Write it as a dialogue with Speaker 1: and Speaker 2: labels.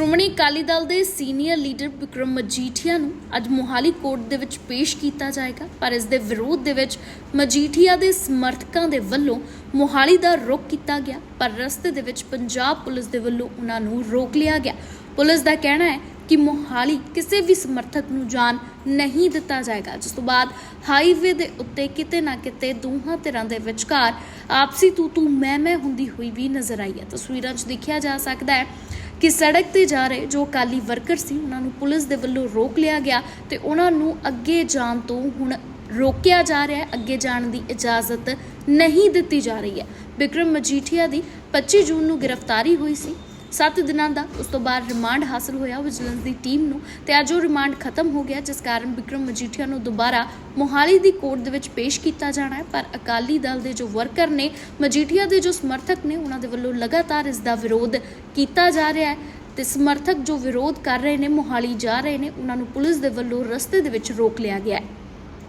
Speaker 1: ਸ਼੍ਰੋਮਣੀ ਅਕਾਲੀ ਦਲ ਦੇ senior leader Vikram Majithia ਨੂੰ ਅੱਜ ਮੋਹਾਲੀ ਕੋਰਟ ਦੇ ਵਿੱਚ ਪੇਸ਼ ਕੀਤਾ ਜਾਏਗਾ, ਪਰ ਇਸ ਦੇ ਵਿਰੋਧ ਦੇ ਵਿੱਚ ਮਜੀਠੀਆ ਦੇ ਸਮਰਥਕਾਂ ਦੇ ਵੱਲੋਂ ਮੋਹਾਲੀ ਦਾ ਰੁਖ ਕੀਤਾ ਗਿਆ, ਪਰ ਰਸਤੇ ਦੇ ਵਿੱਚ ਪੰਜਾਬ ਪੁਲਿਸ ਦੇ ਵੱਲੋਂ ਉਹਨਾਂ ਨੂੰ ਰੋਕ ਲਿਆ ਗਿਆ। ਪੁਲਿਸ ਦਾ ਕਹਿਣਾ ਹੈ ਕਿ ਮੋਹਾਲੀ ਕਿਸੇ ਵੀ ਸਮਰਥਕ ਨੂੰ ਜਾਣ ਨਹੀਂ ਦਿੱਤਾ ਜਾਏਗਾ। ਜਿਸ ਤੋਂ ਬਾਅਦ ਹਾਈਵੇ ਦੇ ਉੱਤੇ ਕਿਤੇ ਨਾ ਕਿਤੇ ਦੋਹਾਂ ਧਿਰਾਂ ਦੇ ਵਿਚਕਾਰ ਆਪਸੀ ਤੂ ਤੂ ਮੈਂ ਮੈਂ ਹੁੰਦੀ ਹੋਈ ਵੀ ਨਜ਼ਰ ਆਈ ਹੈ। ਤਸਵੀਰਾਂ 'ਚ ਦੇਖਿਆ ਜਾ ਸਕਦਾ ਹੈ ਕਿ ਸੜਕ ਤੇ ਜਾ ਰਹੇ ਜੋ ਅਕਾਲੀ ਵਰਕਰ ਸੀ, ਉਹਨਾਂ ਨੂੰ ਪੁਲਿਸ ਦੇ ਵੱਲੋਂ ਰੋਕ ਲਿਆ ਗਿਆ ਤੇ ਉਹਨਾਂ ਨੂੰ ਅੱਗੇ ਜਾਣ ਤੋਂ ਹੁਣ ਰੋਕਿਆ ਜਾ ਰਿਹਾ ਹੈ, ਅੱਗੇ ਜਾਣ ਦੀ ਇਜਾਜ਼ਤ ਨਹੀਂ ਦਿੱਤੀ ਜਾ ਰਹੀ ਹੈ। ਵਿਕਰਮ ਮਜੀਠੀਆ ਦੀ 25 ਜੂਨ ਨੂੰ ਗ੍ਰਿਫਤਾਰੀ ਹੋਈ ਸੀ। 7 ਦਿਨਾਂ ਦਾ, ਉਸ ਤੋਂ ਬਾਅਦ ਰਿਮਾਂਡ ਹਾਸਲ ਹੋਇਆ ਵਿਜੀਲੈਂਸ ਦੀ ਟੀਮ ਨੂੰ ਤੇ ਅੱਜ ਉਹ ਰਿਮਾਂਡ ਖਤਮ ਹੋ ਗਿਆ, ਜਿਸ ਕਾਰਨ ਵਿਕਰਮ ਮਜੀਠੀਆ ਨੂੰ ਦੁਬਾਰਾ ਮੋਹਾਲੀ ਦੀ ਕੋਰਟ ਦੇ ਵਿੱਚ ਪੇਸ਼ ਕੀਤਾ ਜਾਣਾ ਹੈ। ਪਰ ਅਕਾਲੀ ਦਲ ਦੇ ਜੋ ਵਰਕਰ ਨੇ, ਮਜੀਠੀਆ ਦੇ ਜੋ ਸਮਰਥਕ ਨੇ, ਉਹਨਾਂ ਦੇ ਵੱਲੋਂ ਲਗਾਤਾਰ ਇਸ ਦਾ ਵਿਰੋਧ ਕੀਤਾ ਜਾ ਰਿਹਾ ਹੈ ਤੇ ਸਮਰਥਕ ਜੋ ਵਿਰੋਧ ਕਰ ਰਹੇ ਨੇ, ਮੋਹਾਲੀ ਜਾ ਰਹੇ ਨੇ, ਉਹਨਾਂ ਨੂੰ ਪੁਲਿਸ ਦੇ ਵੱਲੋਂ ਰਸਤੇ ਦੇ ਵਿੱਚ ਰੋਕ ਲਿਆ ਗਿਆ ਹੈ।